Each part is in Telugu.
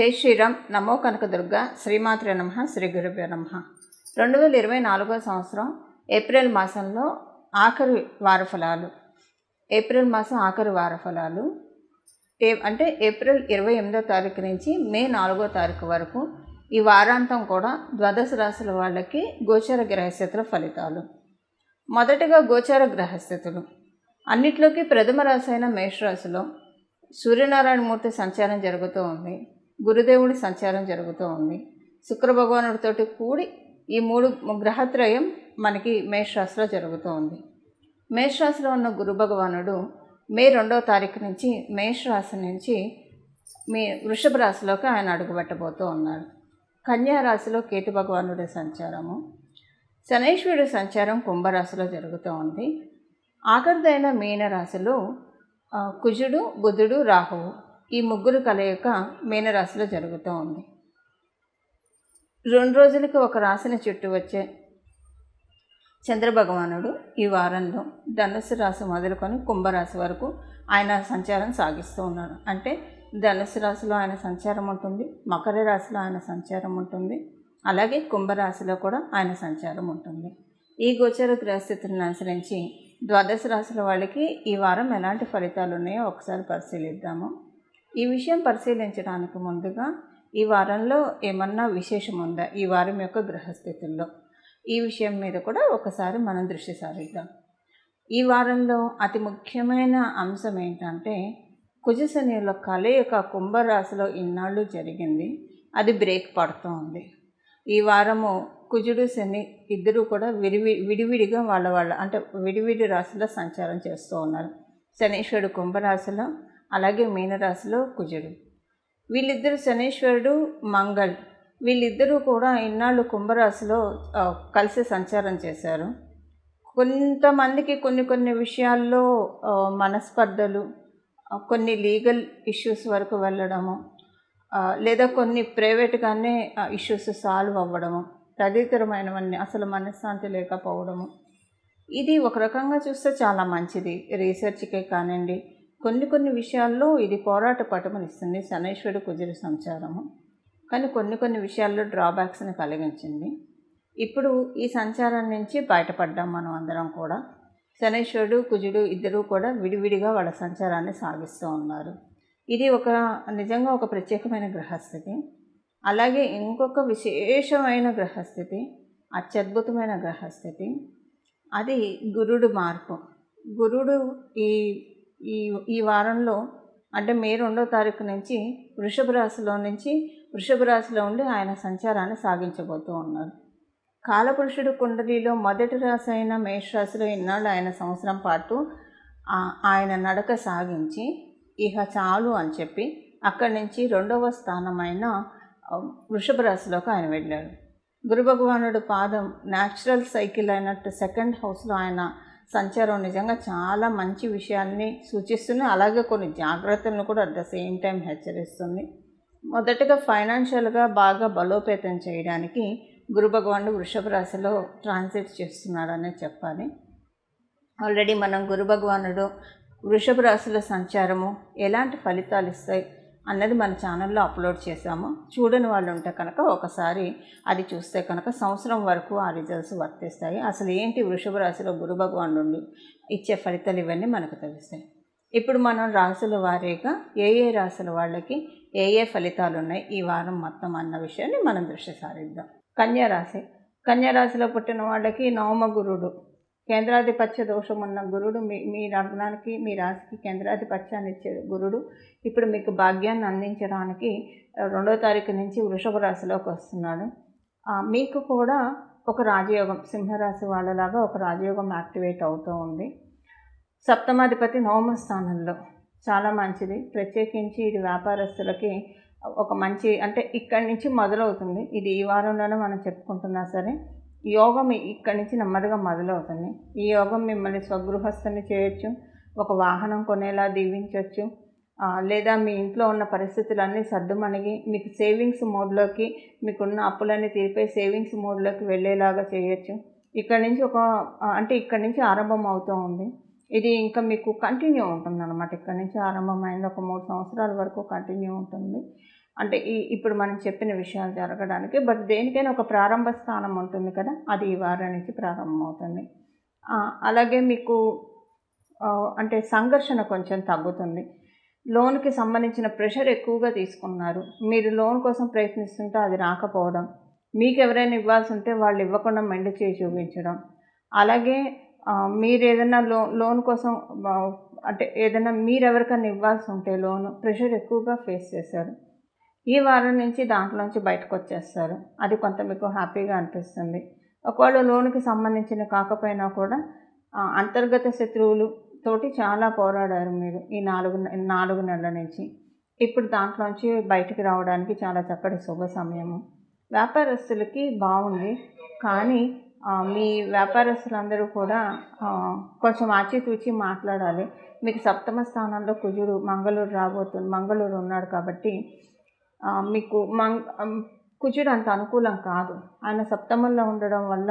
జై శ్రీరామ్. నమో కనకదుర్గ. శ్రీమాత్రే నమ. శ్రీ గురుభ్య నమ. రెండు వేల ఇరవై నాలుగో సంవత్సరం ఏప్రిల్ మాసంలో ఆఖరి వార ఫలాలు ఏప్రిల్ మాసం ఆఖరి వార ఫలాలు ఏ అంటే ఏప్రిల్ ఇరవై ఎనిమిదో తారీఖు నుంచి మే నాలుగో తారీఖు వరకు ఈ వారాంతం కూడా ద్వాదశ రాశుల వాళ్ళకి గోచర గ్రహస్థితుల ఫలితాలు. మొదటగా గోచర గ్రహస్థితులు. అన్నిట్లోకి ప్రథమ రాశి అయిన మేషరాశిలో సూర్యనారాయణ మూర్తి సంచారం జరుగుతూ ఉంది. గురుదేవుడి సంచారం జరుగుతూ ఉంది. శుక్రభగవానుడితోటి కూడి ఈ మూడు గ్రహత్రయం మనకి మేషరాశిలో జరుగుతూ ఉంది. మేషరాశిలో ఉన్న గురు భగవానుడు మే రెండవ తారీఖు నుంచి మేషరాశి నుంచి మీ వృషభ రాశిలోకి ఆయన అడుగుపెట్టబోతూ ఉన్నాడు. కన్యా రాశిలో కేతు భగవానుడి సంచారము శనైశ్వరుడి సంచారం కుంభరాశిలో జరుగుతూ ఉంది. ఆఖరిదైన మీన రాశిలో కుజుడు బుధుడు రాహువు. ఈ ముగ్గురు కలయిక మీనరాశిలో జరుగుతూ ఉంది. రెండు రోజులకి ఒక రాశిని చుట్టూ వచ్చే చంద్రభగవానుడు ఈ వారంలో ధనుసు రాశి మొదలుకొని కుంభరాశి వరకు ఆయన సంచారం సాగిస్తూ ఉన్నాడు అంటే ధనుసు రాశిలో ఆయన సంచారం ఉంటుంది మకర రాశిలో ఆయన సంచారం ఉంటుంది అలాగే కుంభరాశిలో కూడా ఆయన సంచారం ఉంటుంది. ఈ గోచర గ్రహస్థితులను అనుసరించి ద్వాదశ రాశుల వాళ్ళకి ఈ వారం ఎలాంటి ఫలితాలు ఉన్నాయో ఒకసారి పరిశీలిద్దాము. ఈ విషయం పరిశీలించడానికి ముందుగా ఈ వారంలో ఏమన్నా విశేషం ఉందా ఈ వారం యొక్క గ్రహస్థితుల్లో ఈ విషయం మీద కూడా ఒకసారి మనం దృష్టి సారిద్దాం. ఈ వారంలో అతి ముఖ్యమైన అంశం ఏంటంటే కుజశనిల కలయిక కుంభరాశిలో ఇన్నాళ్ళు జరిగింది. అది బ్రేక్ పడుతూ ఉంది ఈ వారము కుజుడు శని ఇద్దరు కూడా విడివి విడివిడిగా వాళ్ళ వాళ్ళ అంటే విడివిడి రాశిలో సంచారం చేస్తూ ఉన్నారు. శనీశ్వరుడు కుంభరాశిలో అలాగే మీనరాశిలో కుజుడు. వీళ్ళిద్దరు శనీశ్వరుడు మంగళ్. వీళ్ళిద్దరూ కూడా ఇన్నాళ్ళు కుంభరాశిలో కలిసి సంచారం చేశారు. కొంతమందికి కొన్ని కొన్ని విషయాల్లో మనస్పర్ధలు కొన్ని లీగల్ ఇష్యూస్ వరకు వెళ్ళడము లేదా కొన్ని ప్రైవేట్గానే ఇష్యూస్ సాల్వ్ అవ్వడము తదితరమైనవన్నీ అసలు మనశ్శాంతి లేకపోవడము. ఇది ఒక రకంగా చూస్తే చాలా మంచిది. రీసెర్చ్కే కానివ్వండి కొన్ని కొన్ని విషయాల్లో ఇది పోరాట పటమనిస్తుంది. శనైశ్వరుడు కుజుడు సంచారము. కానీ కొన్ని కొన్ని విషయాల్లో డ్రాబ్యాక్స్ని కలిగించింది. ఇప్పుడు ఈ సంచారం నుంచి బయటపడ్డాం మనం అందరం కూడా. శనైశ్వరుడు కుజుడు ఇద్దరూ కూడా విడివిడిగా వాళ్ళ సంచారాన్ని సాగిస్తూ ఉన్నారు. ఇది ఒక నిజంగా ఒక ప్రత్యేకమైన గ్రహస్థితి. అలాగే ఇంకొక విశేషమైన గ్రహస్థితి అత్యద్భుతమైన గ్రహస్థితి. అది గురుడు మార్పు. గురుడు ఈ ఈ ఈ వారంలో అంటే మే రెండో తారీఖు నుంచి వృషభ రాశిలో నుంచి వృషభ రాశిలో ఉండి ఆయన సంచారాన్ని సాగించబోతూ ఉన్నారు. కాలపురుషుడు కుండలిలో మొదటి రాశి అయిన మేషరాశిలో ఇన్నాళ్ళు ఆయన సంవత్సరం పాటు ఆయన నడక సాగించి ఇహ చాలు అని చెప్పి అక్కడి నుంచి రెండవ స్థానమైన వృషభ రాశిలోకి ఆయన వెళ్ళాడు. గురు భగవానుడు పాదం న్యాచురల్ సైకిల్ అయినట్టు సెకండ్ హౌస్లో ఆయన సంచారం నిజంగా చాలా మంచి విషయాల్ని సూచిస్తుంది. అలాగే కొన్ని జాగ్రత్తలను కూడా అట్ ద సేమ్ టైం హెచ్చరిస్తుంది. మొదటగా ఫైనాన్షియల్గా బాగా బలోపేతం చేయడానికి గురు భగవానుడు వృషభ రాశిలో ట్రాన్సిట్ చేస్తున్నాడనే చెప్పాలి. ఆల్రెడీ మనం గురు భగవానుడు వృషభ రాశుల సంచారము ఎలాంటి ఫలితాలు ఇస్తాయి? అన్నది మన ఛానల్లో అప్లోడ్ చేశాము. చూడని వాళ్ళు ఉంటే కనుక ఒకసారి అది చూస్తే కనుక సంవత్సరం వరకు ఆ రిజల్ట్స్ వర్తిస్తాయి. అసలు ఏంటి వృషభ రాశిలో గురు భగవానుడు ఇచ్చే ఫలితాలు ఇవన్నీ మనకు తెలుస్తాయి. ఇప్పుడు మనం రాశుల వారీగా ఏ ఏ రాశుల వాళ్ళకి ఏ ఏ ఫలితాలు ఉన్నాయి ఈ వారం మొత్తం అన్న విషయాన్ని మనం దృష్టి సారిద్దాం. కన్యా రాశి. కన్యా రాశిలో పుట్టిన వాళ్ళకి నవమ గురుడు కేంద్రాధిపత్య దోషం ఉన్న గురుడు మీ మీ లగ్నానికి మీ రాశికి కేంద్రాధిపత్యాన్ని ఇచ్చే గురుడు. ఇప్పుడు మీకు భాగ్యాన్ని అందించడానికి రెండో తారీఖు నుంచి వృషభ రాశిలోకి వస్తున్నాడు. మీకు కూడా ఒక రాజయోగం సింహరాశి వాళ్ళలాగా ఒక రాజయోగం యాక్టివేట్ అవుతూ ఉంది. సప్తమాధిపతి నవమ స్థానంలో చాలా మంచిది. ప్రత్యేకించి ఇది వ్యాపారస్తులకి ఒక మంచి అంటే ఇక్కడి నుంచి మొదలవుతుంది. ఇది ఈ వారంలోనే మనం చెప్పుకుంటున్నా సరే యోగం ఇక్కడి నుంచి నెమ్మదిగా మొదలవుతుంది. ఈ యోగం మిమ్మల్ని స్వగృహస్థని చేయొచ్చు ఒక వాహనం కొనేలా దీవించవచ్చు లేదా మీ ఇంట్లో ఉన్న పరిస్థితులన్నీ సర్దుమణిగి మీకు సేవింగ్స్ మోడ్లోకి మీకున్న అప్పులన్నీ తీరిపోయి సేవింగ్స్ మోడ్లోకి వెళ్ళేలాగా చేయొచ్చు. ఇక్కడి నుంచి ఒక అంటే ఇక్కడి నుంచి ఆరంభం అవుతూ ఉంది. ఇది ఇంకా మీకు కంటిన్యూ ఉంటుంది అనమాట ఇక్కడి నుంచి ఆరంభమైంది. ఒక మూడు సంవత్సరాల వరకు కంటిన్యూ ఉంటుంది. అంటే ఈ ఇప్పుడు మనం చెప్పిన విషయాలు జరగడానికి బట్ దేనికైనా ఒక ప్రారంభ స్థానం ఉంటుంది కదా అది ఈ వారం నుంచి ప్రారంభమవుతుంది. అలాగే మీకు అంటే సంఘర్షణ కొంచెం తగ్గుతుంది. లోన్కి సంబంధించిన ప్రెషర్ ఎక్కువగా తీసుకున్నారు. మీరు లోన్ కోసం ప్రయత్నిస్తుంటే అది రాకపోవడం మీకు ఎవరైనా ఇవ్వాల్సి ఉంటే వాళ్ళు ఇవ్వకుండా మెండి చేసి చూపించడం. అలాగే మీరు ఏదైనా లో లోన్ కోసం అంటే ఏదైనా మీరు ఎవరికైనా ఇవ్వాల్సి ఉంటే లోన్ ప్రెషర్ ఎక్కువగా ఫేస్ చేశారు. ఈ వారం నుంచి దాంట్లోంచి బయటకు వచ్చేస్తారు అది కొంత మీకు హ్యాపీగా అనిపిస్తుంది. ఒకవేళ లోన్కి సంబంధించిన కాకపోయినా కూడా అంతర్గత శత్రువులు తోటి చాలా పోరాడారు మీరు ఈ నాలుగు నాలుగు నెలల నుంచి. ఇప్పుడు దాంట్లోంచి బయటికి రావడానికి చాలా చక్కటి శుభ సమయము. వ్యాపారస్తులకి బాగుంది కానీ మీ వ్యాపారస్తులందరూ కూడా కొంచెం ఆచితూచి మాట్లాడాలి. మీకు సప్తమ స్థానంలో కుజుడు మంగళూరు రాబోతుంది మంగళూరు ఉన్నాడు కాబట్టి మీకు మంగ్ కుజుడు అంత అనుకూలం కాదు. ఆయన సప్తమంలో ఉండడం వల్ల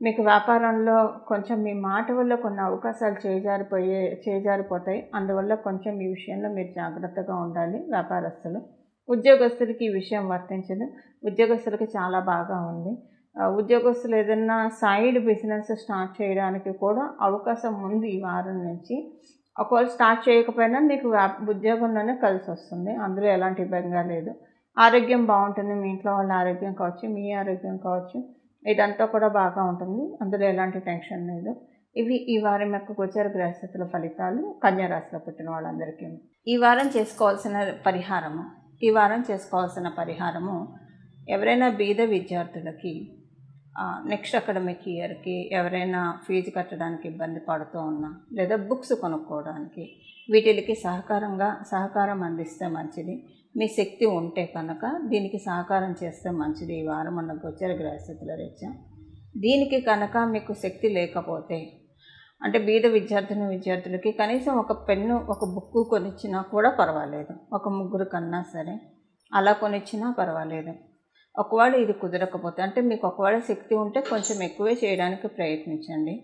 మీకు వ్యాపారంలో కొంచెం మీ మాట వల్ల కొన్ని అవకాశాలు చేజారిపోయే చేజారిపోతాయి. అందువల్ల కొంచెం ఈ విషయంలో మీరు జాగ్రత్తగా ఉండాలి వ్యాపారస్తులు. ఉద్యోగస్తులకి ఈ విషయం వర్తించదు. ఉద్యోగస్తులకి చాలా బాగా ఉంది. ఉద్యోగస్తులు ఏదైనా సైడ్ బిజినెస్ స్టార్ట్ చేయడానికి కూడా అవకాశం ఉంది ఈ వారం నుంచి. ఒకవేళ స్టార్ట్ చేయకపోయినా మీకు ఉద్యోగంలోనే కలిసి వస్తుంది అందులో ఎలాంటి ఇబ్బందిగా లేదు. ఆరోగ్యం బాగుంటుంది. మీ ఇంట్లో వాళ్ళ ఆరోగ్యం కావచ్చు మీ ఆరోగ్యం కావచ్చు ఇదంతా కూడా బాగా ఉంటుంది. అందులో ఎలాంటి టెన్షన్ లేదు. ఇవి ఈ వారం యొక్క గోచర గ్రహస్థితుల ఫలితాలు కన్యారాశిలో పుట్టిన వాళ్ళందరికీ. ఈ వారం చేసుకోవాల్సిన పరిహారము ఈ వారం చేసుకోవాల్సిన పరిహారము ఎవరైనా బీద విద్యార్థులకి నెక్స్ట్ అకాడమిక్ ఇయర్కి ఎవరైనా ఫీజు కట్టడానికి ఇబ్బంది పడుతూ ఉన్నా లేదా బుక్స్ కొనుక్కోవడానికి వీటికి సహకారంగా సహకారం అందిస్తే మంచిది. మీ శక్తి ఉంటే కనుక దీనికి సహకారం చేస్తే మంచిది. ఈ వారం ఉన్న గోచర గ్రహస్థితుల రీత్యా దీనికి కనుక మీకు శక్తి లేకపోతే అంటే బీద విద్యార్థిని విద్యార్థులకి కనీసం ఒక పెన్ను ఒక బుక్ కొనిచ్చినా కూడా పర్వాలేదు. ఒక ముగ్గురు కన్నా సరే అలా కొనిచ్చినా పర్వాలేదు. ఒకవేళ ఇది కుదరకపోతే అంటే మీకు ఒకవేళ శక్తి ఉంటే కొంచెం ఎక్కువే చేయడానికి ప్రయత్నించండి.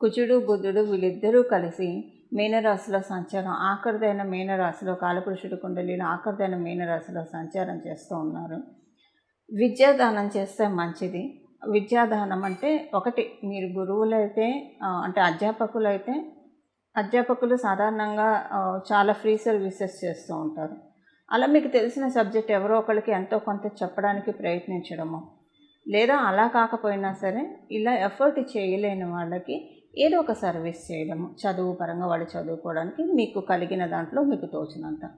కుజుడు బుధుడు వీళ్ళిద్దరూ కలిసి మీనరాశిలో సంచారం ఆఖరిదైన మీనరాశిలో కాలపురుషుడు కుండలిలో ఆఖరిదైన మీనరాశిలో సంచారం చేస్తూ ఉన్నారు. విద్యాదానం చేస్తే మంచిది. విద్యాదానం అంటే ఒకటి మీరు గురువులైతే అయితే అంటే అధ్యాపకులైతే అధ్యాపకులు సాధారణంగా చాలా ఫ్రీ సర్వీసెస్ చేస్తూ ఉంటారు. అలా మీకు తెలిసిన సబ్జెక్ట్ ఎవరో ఒకరికి ఎంతో కొంత చెప్పడానికి ప్రయత్నించడము. లేదా అలా కాకపోయినా సరే ఇలా ఎఫర్ట్ చేయలేని వాళ్ళకి ఏదో ఒక సర్వీస్ చేయడము. చదువు పరంగా వాళ్ళు చదువుకోవడానికి మీకు కలిగిన దాంట్లో మీకు తోచినంత.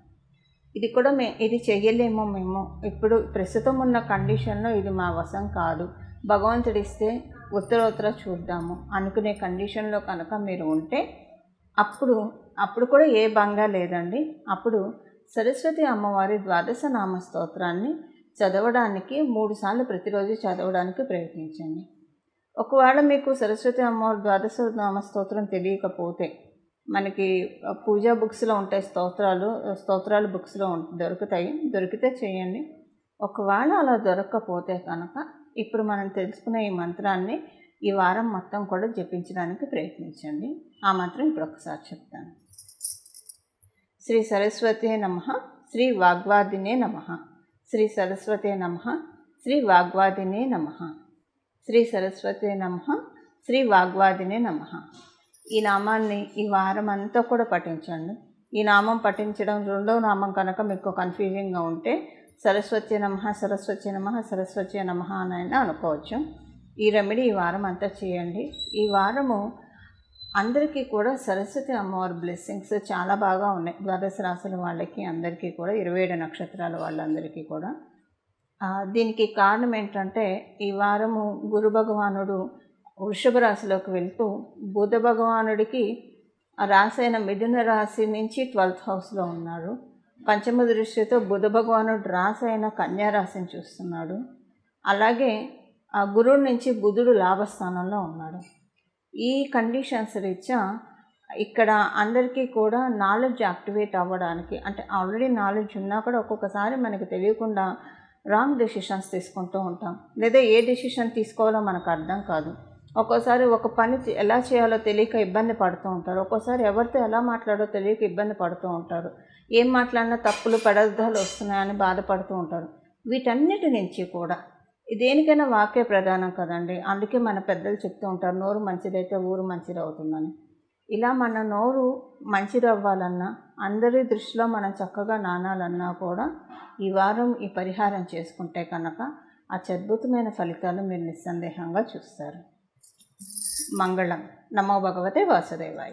ఇది కూడా మే ఇది చెయ్యలేమో మేము. ఇప్పుడు ప్రస్తుతం ఉన్న కండిషన్లో ఇది మా వశం కాదు. భగవంతుడిస్తే ఉత్తరోత్తర చూద్దాము. అనుకునే కండిషన్లో కనుక మీరు ఉంటే అప్పుడు అప్పుడు కూడా ఏ బంగా లేదండి. అప్పుడు సరస్వతి అమ్మవారి ద్వాదశ నామ స్తోత్రాన్ని చదవడానికి మూడుసార్లు ప్రతిరోజు చదవడానికి ప్రయత్నించండి. ఒకవేళ మీకు సరస్వతి అమ్మవారి ద్వాదశ నామ స్తోత్రం తెలియకపోతే మనకి పూజా బుక్స్లో ఉంటాయి స్తోత్రాలు స్తోత్రాలు బుక్స్లో దొరుకుతాయి. దొరికితే చేయండి. ఒకవేళ అలా దొరకకపోతే కనుక ఇప్పుడు మనం తెలుసుకునే ఈ మంత్రాన్ని ఈ వారం మొత్తం కూడా జపించడానికి ప్రయత్నించండి. ఆ మంత్రం ఇప్పుడు ఒకసారి చెప్తాను. శ్రీ సరస్వతే నమ శ్రీ వాగ్వాదినే నమ. శ్రీ సరస్వతే నమ శ్రీ వాగ్వాదినే నమ. శ్రీ సరస్వతే నమ శ్రీ వాగ్వాదినే నమ. ఈ నామాన్ని ఈ వారం అంతా కూడా పఠించండి. ఈ నామం పఠించడం రెండో నామం కనుక మీకు కన్ఫ్యూజింగ్గా ఉంటే సరస్వతి నమ సరస్వతి నమ సరస్వతి నమ అని అయినా అనుకోవచ్చు. ఈ రెమెడీ ఈ వారం అంతా చేయండి. ఈ వారము అందరికీ కూడా సరస్వతి అమ్మవారి బ్లెస్సింగ్స్ చాలా బాగా ఉన్నాయి. ద్వాదశ రాసుల వాళ్ళకి అందరికీ కూడా ఇరవై ఏడు నక్షత్రాల వాళ్ళందరికీ కూడా. దీనికి కారణం ఏంటంటే ఈ వారము గురు భగవానుడు వృషభ రాశిలోకి వెళ్తూ బుధ భగవానుడికి ఆ అయిన మిథున రాశి నుంచి ట్వెల్త్ హౌస్లో ఉన్నాడు. పంచమ దృష్టితో బుధ భగవానుడు రాశి అయిన రాశిని చూస్తున్నాడు. అలాగే ఆ గురువు నుంచి బుధుడు లాభస్థానంలో ఉన్నాడు. ఈ కండిషన్స్ రీత్యా ఇక్కడ అందరికీ కూడా నాలెడ్జ్ యాక్టివేట్ అవ్వడానికి అంటే ఆల్రెడీ నాలెడ్జ్ ఉన్నా కూడా ఒక్కొక్కసారి మనకు తెలియకుండా రాంగ్ డెసిషన్స్ తీసుకుంటూ ఉంటాం. లేదా ఏ డెసిషన్ తీసుకోవాలో మనకు అర్థం కాదు. ఒక్కోసారి ఒక పని ఎలా చేయాలో తెలియక ఇబ్బంది పడుతూ ఉంటారు. ఒక్కోసారి ఎవరితో ఎలా మాట్లాడో తెలియక ఇబ్బంది పడుతూ ఉంటారు. ఏం మాట్లాడినా తప్పులు పెడద్దాలు వస్తున్నాయని బాధపడుతూ ఉంటారు. వీటన్నిటి నుంచి కూడా దేనికైనా వాక్య ప్రధానం కదండి. అందుకే మన పెద్దలు చెప్తూ ఉంటారు నోరు మంచిదైతే ఊరు మంచిది అవుతుందని ఇలా మన నోరు మంచిది అవ్వాలన్నా అందరి దృష్టిలో మనం చక్కగా నానాలన్నా కూడా ఈ వారం ఈ పరిహారం చేసుకుంటే కనుక అత్యద్భుతమైన ఫలితాలు మీరు నిస్సందేహంగా చూస్తారు. మంగళం. నమో భగవతే వాసుదేవాయ.